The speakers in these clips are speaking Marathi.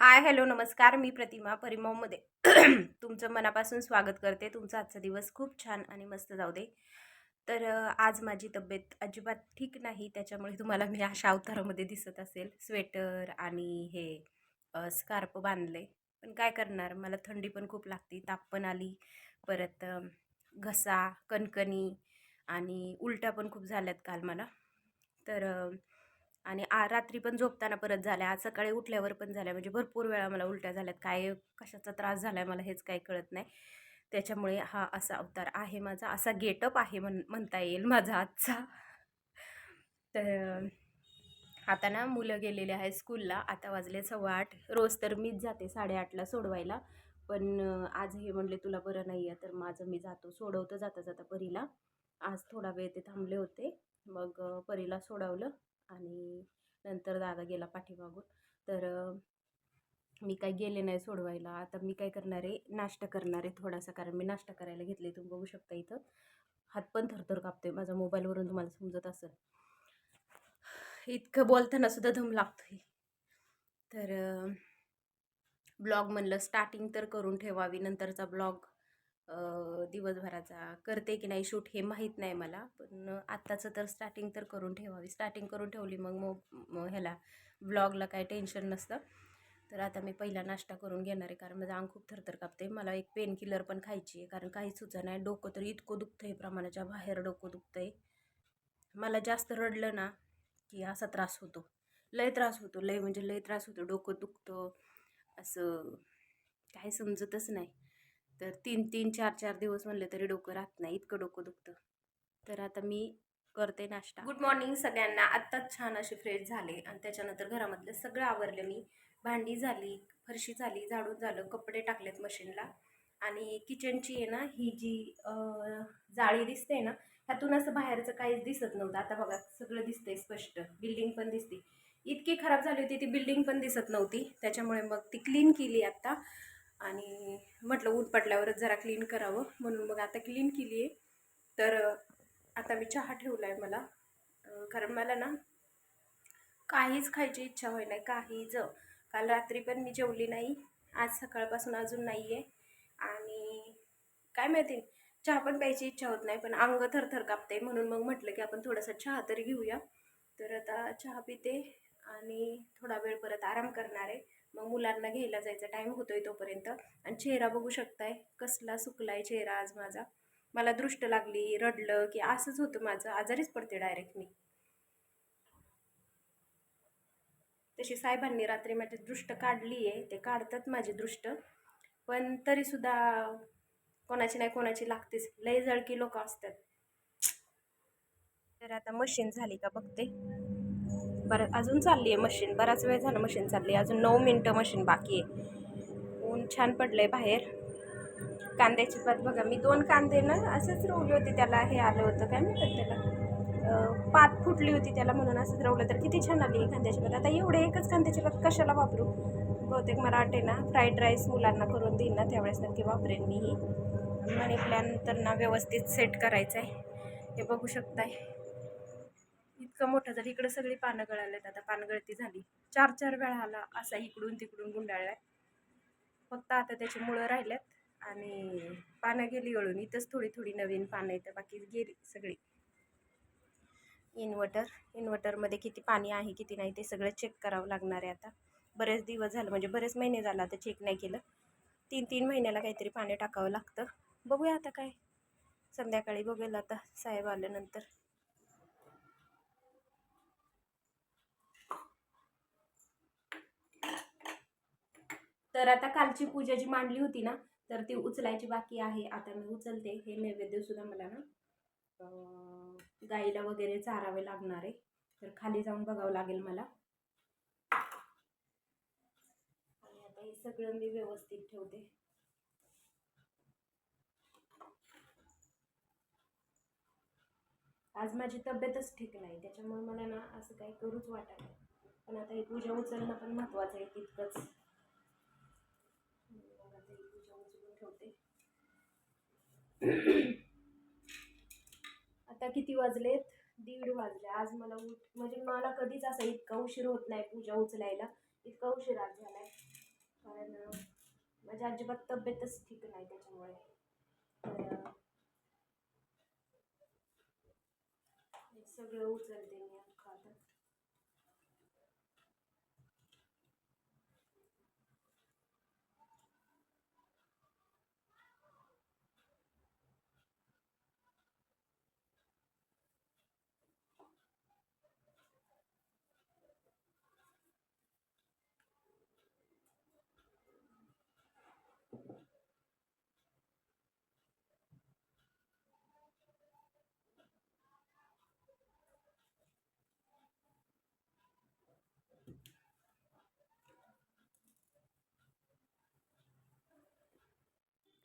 हाय हॅलो नमस्कार मी प्रतिमा परिमॉमध्ये. तुमचं मनापासून स्वागत करते. तुमचा आजचा दिवस खूप छान आणि मस्त जाऊ दे. तर आज माझी तब्येत अजिबात ठीक नाही. त्याच्यामुळे तुम्हाला मी अशा अवतारामध्ये दिसत असेल. स्वेटर आणि हे स्कार्प स्कार्फ बांधले. पण काय करणार? मला थंडी पण खूप लागते. ताप पण आली. परत घसा कणकणी आणि उलट्या पण खूप झाल्यात काल मला. तर आणि आ रात्री पण झोपताना परत झाल्या. आज सकाळी उठल्यावर पण झाल्या. म्हणजे भरपूर वेळा मला उलट्या झाल्यात. काय कशाचा त्रास झाला आहे मला हेच काही कळत नाही. त्याच्यामुळे हा असा अवतार आहे माझा. असा गेटअप आहे म्हण म्हणता येईल माझा आजचा. तर आता ना मुलं गेलेले आहे स्कूलला. आता वाजले सव्वा आठ. रोज तर मीच जाते साडेआठला सोडवायला. पण आज हे म्हणले तुला बरं नाही आहे तर माझं मी जातो. सोडवतं जाता जाता परीला. आज थोडा वेळ ते थांबले होते. मग परीला सोडवलं. आणि नंतर दादा गेला पाठीमागून. तर मी काय गेले नाही सोडवायला. आता मी काय करणार आहे? नाश्ता करणार आहे थोडासा कारण मी नाश्ता करायला घेतले तुम्ही बघू शकता इथं. हात पण थरथर कापतोय. माझा मोबाईलवरून तुम्हाला समजत असेल. इतकं बोलताना सुद्धा धम लागतोय. तर ब्लॉग म्हणलं स्टार्टिंग तर करून ठेवावी. नंतरचा ब्लॉग दिवसभराचा करते की नाही शूट हे माहीत नाही मला. पण आत्ताचं तर स्टार्टिंग तर करून ठेवावी. स्टार्टिंग करून ठेवली मग मग ह्याला ब्लॉगला काय टेन्शन नसतं. तर आता मी पहिला नाश्ता करून घेणार आहे कारण माझं अंग खूप थरथर कापते मला एक पेन किलर पण खायची आहे कारण काहीच सुचा नाही. डोकं तर इतकं दुखतं आहे प्रमाणाच्या बाहेर डोकं दुखतं आहे मला जास्त रडलं ना की असा त्रास होतो. लय त्रास होतो. लय म्हणजे लय त्रास होतो. डोकं दुखतं. असं काही समजतच नाही. तर तीन तीन चार चार दिवस म्हणले तरी डोकं राहत नाही इतकं डोकं दुखतं. तर आता मी करते नाश्ता. गुड मॉर्निंग सगळ्यांना. आत्ताच छान असे फ्रेश झाले आणि त्याच्यानंतर घरामधलं सगळं आवरलं मी. भांडी झाली फरशी झाली झाडून झालं कपडे टाकलेत मशीनला. आणि किचनची आहे ना ही जी जाळी दिसते ना ह्यातून असं बाहेरचं काहीच दिसत नव्हतं. आता बघा सगळं दिसतंय स्पष्ट. बिल्डिंग पण दिसते. इतकी खराब झाली होती ती बिल्डिंग पण दिसत नव्हती. त्याच्यामुळे मग ती क्लीन केली आत्ता आणि म्हटलं ऊन पडल्यावरच जरा क्लीन करावं. म्हणून मग आता क्लीन केली आहे. तर आता मी चहा ठेवला आहे मला कारण मला ना काहीच खायची इच्छा होई नाही काहीच. काल रात्री पण मी जेवली नाही. आज सकाळपासून अजून नाही आहे आणि काय माहिती चहा पण प्यायची इच्छा होत नाही पण अंग थरथर कापते म्हणून मग म्हटलं की आपण थोडासा चहा तरी घेऊया. तर आता चहा पिते आणि थोडा वेळ परत आराम करणार आहे. मग मुलांना घ्यायला जायचा. टाईम होतोय तोपर्यंत. आणि चेहरा बघू शकताय. कसला सुकलाय चेहरा आज माझा. मला दृष्ट लागली रडलं की असंच होतं माझं. आजारीच पडते डायरेक्ट मी. तशी साहेबांनी रात्री माझी दृष्ट काढली आहे ते काढतात माझी दृष्ट. पण तरीसुद्धा कोणाची नाही कोणाची लागतेच. लय जळकी लोक असतात. तर आता मशीन झाली का बघते. बरं अजून चालली आहे मशीन. बराच वेळ झाला मशीन चालली आहे. अजून नऊ मिनटं मशीन बाकी आहे. ऊन छान पडलं आहे बाहेर. कांद्याची पात बघा मी दोन कांदे ना असंच रोवले होते त्याला हे आलं होतं. काय म्हणतात त्याला? पात फुटली होती त्याला म्हणून असंच रवलं. तर किती छान आली आहे कांद्याची पात. आता एवढे एकच कांद्याची पात कशाला वापरू? बहुतेक मला वाटते ना फ्राईड राईस मुलांना करून देईन ना त्यावेळेस नक्की वापरेन मी ही. मनी प्लॅन तर ना व्यवस्थित सेट करायचं आहे हे बघू शकताय. इतकं मोठं झालं. इकडं सगळी पानं गळाल्यात आता पानगळती झाली. चार चार वेळा आला. असा इकडून तिकडून गुंडाळलाय. फक्त आता त्याची मुळं राहिल्यात. आणि पानं गेली गळून. इथंच थोडी थोडी नवीन पानं येतं बाकी गेली सगळी. इन्व्हर्टर. इन्व्हर्टरमध्ये किती पाणी आहे किती नाही ते सगळं चेक करावं लागणार आहे आता. बरेच दिवस झालं. म्हणजे बरेच महिने झालं आता चेक नाही केलं. तीन तीन महिन्याला काहीतरी पाणी टाकावं लागतं. बघूया आता काय. संध्याकाळी बघेल आता साहेब आल्यानंतर. तर आता कालची पूजा जी मांडली होती ना तर ती उचलायची बाकी आहे. आता मी उचलते. हे नैवेद्य सुद्धा मला ना गाईला वगैरे चारावे लागणार आहे. तर खाली जाऊन बघावं लागेल मला. आणि आता हे सगळं मी व्यवस्थित ठेवते. आज माझी तब्येतच ठीक नाही. त्याच्यामुळे मला ना असं काही करूच वाटत नाही. पण आता ही पूजा उचलणं पण महत्त्वाचं आहे तितकंच मग आता ही पूजा उचलून ठेवते आता किती वाजलेत? दीड वाजले. आज मला उठ म्हणजे मला कधीच असं इतका उशीर होत नाही पूजा उचलायला. इतका उशीर आज झालाय. कारण अं, माझी अजिबात तब्येतच ठीक नाही त्याच्यामुळे. तर सगळं उचलते मी.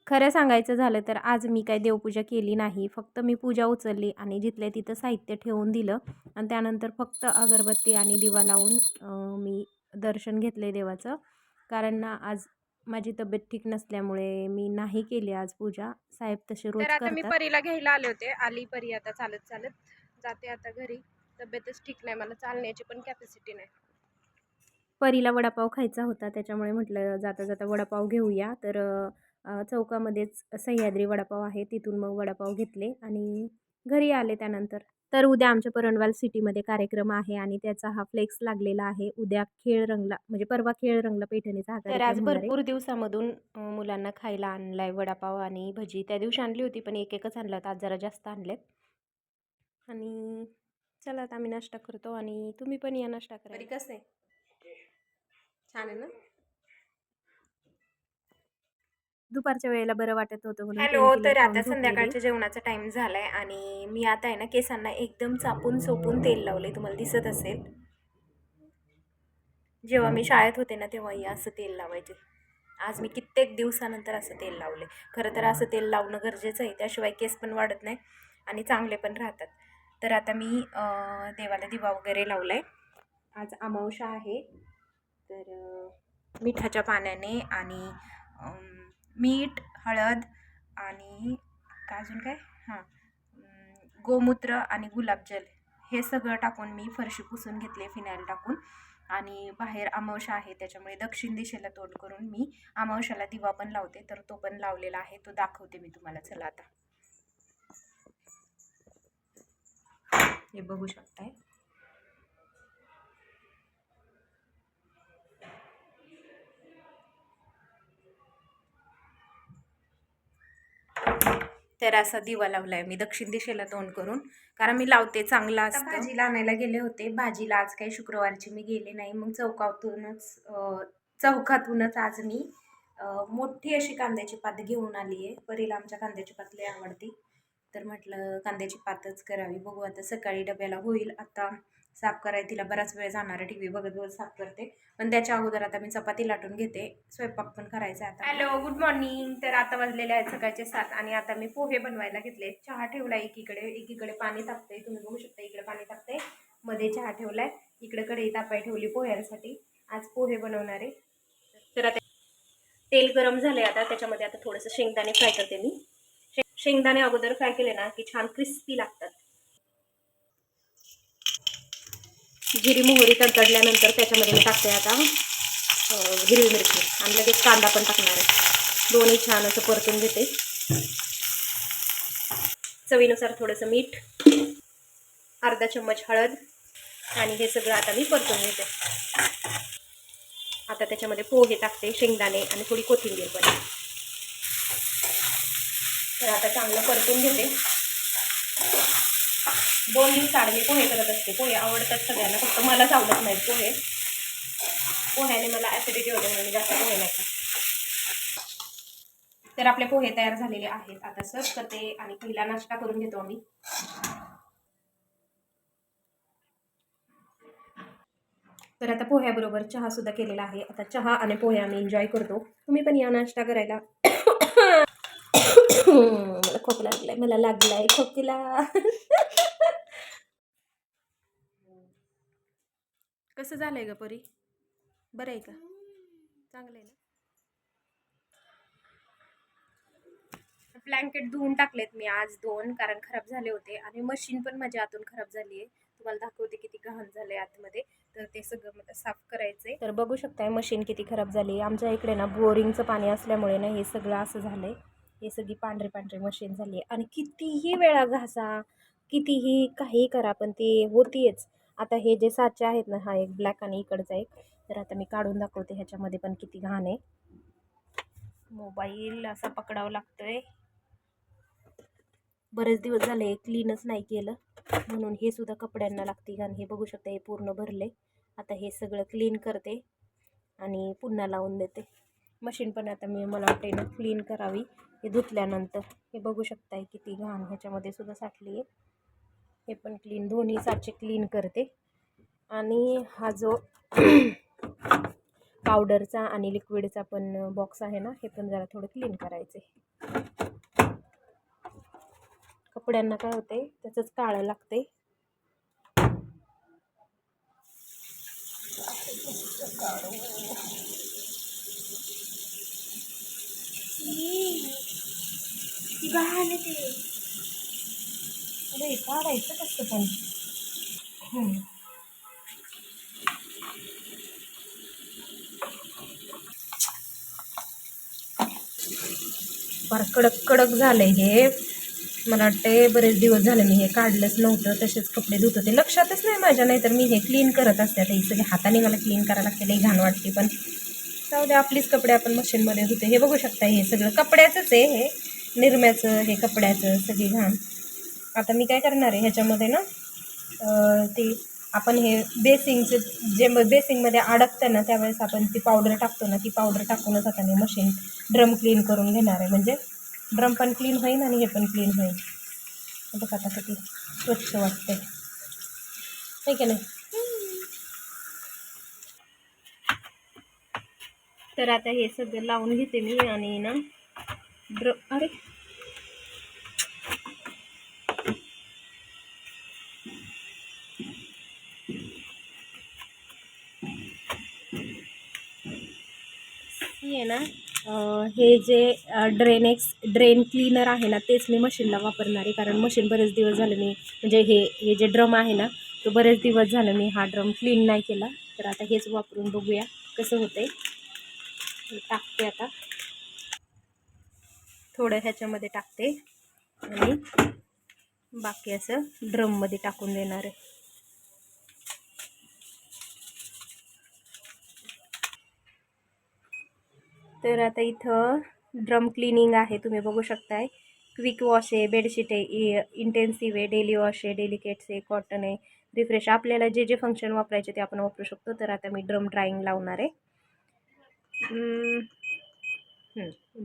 खरं सांगायचं झालं तर आज मी काही देवपूजा केली नाही. फक्त मी पूजा उचलली आणि जिथल्या तिथं साहित्य ठेवून दिलं. आणि त्यानंतर फक्त अगरबत्ती आणि दिवा लावून मी दर्शन घेतले देवाचं. कारण ना आज माझी तब्येत ठीक नसल्यामुळे मी नाही केली आज पूजा. साहेब तसे रोज तर आता मी परीला घ्यायला आले होते. आली परी आता चालत चालत जाते आता घरी. तब्येतच ठीक नाही. मला चालण्याची पण कॅपॅसिटी नाही. परीला वडापाव खायचा होता. त्याच्यामुळे म्हटलं जाता जाता वडापाव घेऊया. तर चौकामध्येच सह्याद्री वडापाव आहे तिथून मग वडापाव घेतले आणि घरी आले त्यानंतर. तर उद्या आमच्या परंडवाल सिटीमध्ये कार्यक्रम आहे आणि त्याचा हा फ्लेक्स लागलेला आहे. उद्या खेळ रंगला म्हणजे परवा खेळ रंगला पैठणीचा हा तर आज. भरपूर दिवसामधून मुलांना खायला आणलाय वडापाव आणि भजी. त्या दिवशी आणली होती पण एक एकच आणलं होतं. आज जरा जास्त आणलेत. आणि चला आता आम्ही नाश्ता करतो आणि तुम्ही पण या नाश्ता करा कसं आहे? छान आहे ना? दुपारच्या वेळेला बरं वाटत होतं म्हणून हॅलो तर आता. संध्याकाळच्या जेवणाचा टाइम झालाय आणि मी आता आहे ना केसांना एकदम चापून चोपून तेल लावले तुम्हाला दिसत असेल. जेव्हा मी शाळेत होते ना तेव्हाही असं तेल लावायचे. आज मी कित्येक दिवसानंतर असं तेल लावले खरं तर असं तेल लावणं गरजेचं आहे. त्याशिवाय केस पण वाढत नाही आणि चांगले पण राहतात. तर आता मी देवाला दिवा वगैरे लावला आहे आज अमावस्या आहे. तर मिठाच्या पाण्याने आणि मीठ हळद आणि काय अजून काय? हां. गोमूत्र आणि गुलाबजल हे सगळं टाकून मी फरशी पुसून घेतले फिनाईल टाकून. आणि बाहेर अमावस्या आहे त्याच्यामुळे दक्षिण दिशेला तोंड करून मी अमावस्याला दिवा पण लावते तर तो पण लावलेला आहे तो दाखवते मी तुम्हाला. चला आता. हे बघू शकताय. तर असा दिवा लावलाय मी दक्षिण दिशेला तोंड करून. कारण मी लावते चांगला असतं. भाजीला आणायला गेले होते. भाजीला आज काही शुक्रवारची मी गेले नाही. मग चौकातूनच अं, चौकातूनच आज मी अं, मोठी अशी कांद्याची पात घेऊन आली आहे परीला आमच्या कांद्याची पात लई आवडते. तर म्हटलं कांद्याची पातच करावी. बघू आता सकाळी डब्याला होईल. आता साफ करायला तिला बराच वेळ जाणार आहे. टी व्ही बघत बघत साफ करते. पण त्याच्या अगोदर आता मी चपाती लाटून घेते. स्वयंपाक पण करायचा आता. हॅलो गुड मॉर्निंग तर आता वाजलेले आहेत सकाळचे सात आणि आता मी पोहे बनवायला घेतले. चहा ठेवला एकीकडे. एकीकडे पाणी तापते तुम्ही बघू शकता इकडे पाणी तापते मध्ये चहा ठेवलाय. इकडे कढई तापाय ठेवली पोह्यांसाठी. आज पोहे बनवणार आहे. तर आता तेल गरम झाले आता. त्याच्यामध्ये आता थोडंसं शेंगदाणे फ्राय करते मी. शेंगदाणे अगोदर फ्राय केले ना की छान क्रिस्पी लागतात. जिरी मोहरी तडतडल्यानंतर त्याच्यामध्ये मी टाकते आता हिरवी मिरची. आणि लगेच कांदा पण टाकणार आहे. दोन्ही छान असं परतून घेते. चवीनुसार थोडंसं मीठ अर्धा चम्मच हळद आणि हे सगळं आता मी परतून घेते. आता त्याच्यामध्ये पोहे टाकते शेंगदाणे आणि थोडी कोथिंबीर पण. तर आता चांगलं परतून घेते. दोन दिवस आड मी पोहे करत असते. पोहे आवडतात सगळ्यांना फक्त मलाच आवडत नाहीत पोहे. पोह्याने मला ॲसिडिटी होते म्हणून मी जास्त पोहे नाही खात. तर आपले पोहे तयार झालेले आहेत. आता सर्व करते आणि पहिला नाश्ता करून घेतो आम्ही. तर आता पोह्याबरोबर चहा सुद्धा केलेला आहे. आता चहा आणि पोहे आम्ही एन्जॉय करतो. तुम्ही पण या नाश्ता करायला. मला खोकला लागलाय. मला लागलाय खोकला. कसं झालं आहे ग परी? बरं आहे का? चांगलं आहे ना? ब्लँकेट धुवून टाकलेत मी आज दोन कारण खराब झाले होते. आणि मशीन पण माझ्या आतून खराब झाली आहे. तुम्हाला दाखवते किती घाण झाले आतमध्ये. तर ते सगळं मला साफ करायचंय. तर बघू शकताय मशीन किती खराब झाली आमच्या इकडे ना बोरिंगचं पाणी असल्यामुळे ना हे सगळं असं झालं आहे हे सगळी पांढरी पांढरी मशीन झाली आहे. आणि कितीही वेळा घासा कितीही काही करा पण ते होतीच आता हे जे साचे आहेत ना हा एक ब्लॅक आणि इकडचा एक. तर आता मी काढून दाखवते ह्याच्यामध्ये पण किती घाण आहे. मोबाईल असा पकडावा लागतोय. बरेच दिवस झाले क्लीनच नाही केलं. म्हणून हे सुद्धा कपड्यांना लागते घाण. हे बघू शकता हे पूर्ण भरले आता हे सगळं क्लीन करते आणि पुन्हा लावून देते. मशीन पण आता मी मला वाटते क्लीन करावी. हे धुतल्यानंतर. हे बघू शकताय किती घाण ह्याच्यामध्ये सुद्धा साठली आहे. हे पण क्लीन दोन्ही साचे क्लीन करते. आणि हा जो पावडरचा आणि लिक्विडचा पण बॉक्स आहे ना हे पण जरा थोडं क्लीन करायचे. कपड्यांना काय होते त्याचंच काळं लागते ते अरे काढायचं कसं पण? फार कडक कडक झालंय हे. मला वाटते बरेच दिवस झाले मी हे काढलंच नव्हतं तसेच कपडे धुत होते. लक्षातच नाही माझ्या नाहीतर मी हे क्लीन करत असते. आता ही सगळी हाताने मला क्लीन करायला लागते लई घाण वाटते पण. जाऊ दे आपलीच कपडे आपण मशीनमध्ये धुते हे बघू शकता हे सगळं. कपड्याचंच आहे हे. निरम्याचं हे कपड्याचं सगळी घाण. आता मी काय करणार आहे ह्याच्यामध्ये ना ती ते आपण हे बेसिंगचं जे बेसिंगमध्ये अडकतं ना त्यावेळेस आपण ती पावडर टाकतो ना ती पावडर टाकूनच आता मी मशीन ड्रम क्लीन करून घेणार आहे. म्हणजे ड्रम पण क्लीन होईल आणि हे पण क्लीन होईल. बघा आता किती स्वच्छ वाटते आहे की नाही? तर आता हे सगळं लावून घेते मी आणि ना ड्र अरे ही आहे ना अं, हे जे ड्रेनेक्स ड्रेन क्लीनर आहे ना तेच मी मशीनला वापरणार आहे. कारण मशीन बरेच दिवस झालं मी म्हणजे हे हे जे ड्रम आहे ना तो बरेच दिवस झालं मी हा ड्रम क्लीन नाही केला. तर आता हेच वापरून बघूया कसं होतं आहे टाकते आता. थोडं ह्याच्यामध्ये टाकते. आणि बाकी असं ड्रममध्ये टाकून देणार आहे. तर आता इथं ड्रम क्लिनिंग आहे तुम्ही बघू शकताय. क्विक वॉश आहे बेडशीट आहे इंटेन्सिव्ह आहे डेली वॉश आहे डेलिकेट्स आहे कॉटन आहे. रिफ्रेश आपल्याला जे जे फंक्शन वापरायचे ते आपण वापरू शकतो. तर आता मी ड्रम ड्राईंग लावणार आहे.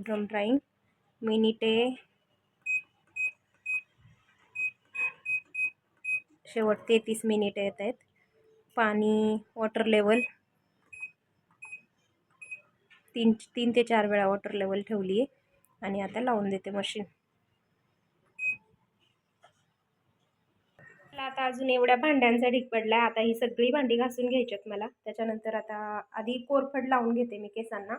ड्रम ड्राईंग मिनिटे शेवट तेहतीस मिनिटे येत आहेत. पाणी वॉटर लेवल तीन तीन ते चार वेळा वॉटर लेवल ठेवली आहे. आणि आता लावून देते मशीन आता अजून एवढ्या भांड्यांचा ढीक पडला आहे आता ही सगळी भांडी घासून घ्यायच्यात मला. त्याच्यानंतर आता आधी कोरफड लावून घेते मी केसांना.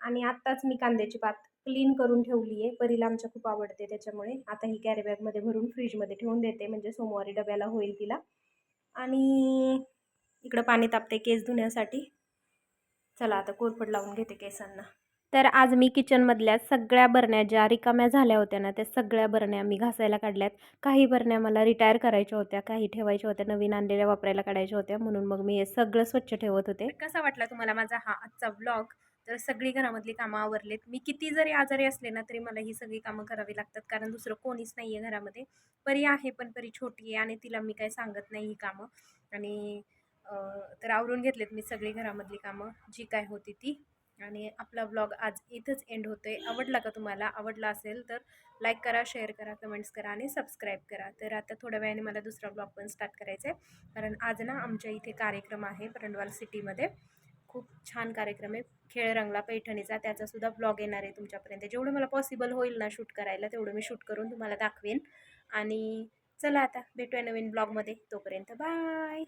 आणि आत्ताच मी कांद्याची पात क्लीन करून ठेवली आहे. परीला आमच्या खूप आवडते त्याच्यामुळे. आता ही कॅरीबॅगमध्ये भरून फ्रीजमध्ये ठेवून देते. म्हणजे सोमवारी डब्याला होईल तिला. आणि इकडं पाणी तापते केस धुण्यासाठी. चला आता कोरफड लावून घेते केसांना. तर आज मी किचनमधल्या सगळ्या बरण्या ज्या रिकाम्या झाल्या होत्या ना त्या सगळ्या बरण्या मी घासायला काढल्यात. काही बरण्या मला रिटायर करायच्या होत्या काही ठेवायच्या होत्या नवीन आणलेल्या वापरायला काढायच्या होत्या. म्हणून मग मी हे सगळं स्वच्छ ठेवत होते. कसा वाटला तुम्हाला माझा हा आजचा ब्लॉग तर सगळी घरामधली कामं आवरलेत. मी किती जरी आजारी असले ना तरी मला ही सगळी कामं करावी लागतात. कारण दुसरं कोणीच नाही आहे घरामध्ये. परी आहे पण परी छोटी आहे आणि तिला मी काही सांगत नाही ही कामं. आणि तर आवरून घेतलेत मी सगळी घरामधली कामं जी काय होती ती. आणि आपला ब्लॉग आज इथंच एंड होतोय. आवडला का तुम्हाला? आवडला असेल तर लाईक करा शेअर करा कमेंट्स करा आणि सबस्क्राईब करा. तर आता थोड्या वेळाने मला दुसरा ब्लॉग पण स्टार्ट करायचा आहे कारण आज ना आमच्या इथे कार्यक्रम आहे परंडवाल सिटीमध्ये खूप छान कार्यक्रम आहे. खेळ रंगला पैठणीचा त्याचासुद्धा ब्लॉग येणार आहे तुमच्यापर्यंत. जेवढं मला पॉसिबल होईल ना शूट करायला तेवढं मी शूट करून तुम्हाला दाखवेन. आणि चला आता भेटूया नवीन ब्लॉगमध्ये तोपर्यंत बाय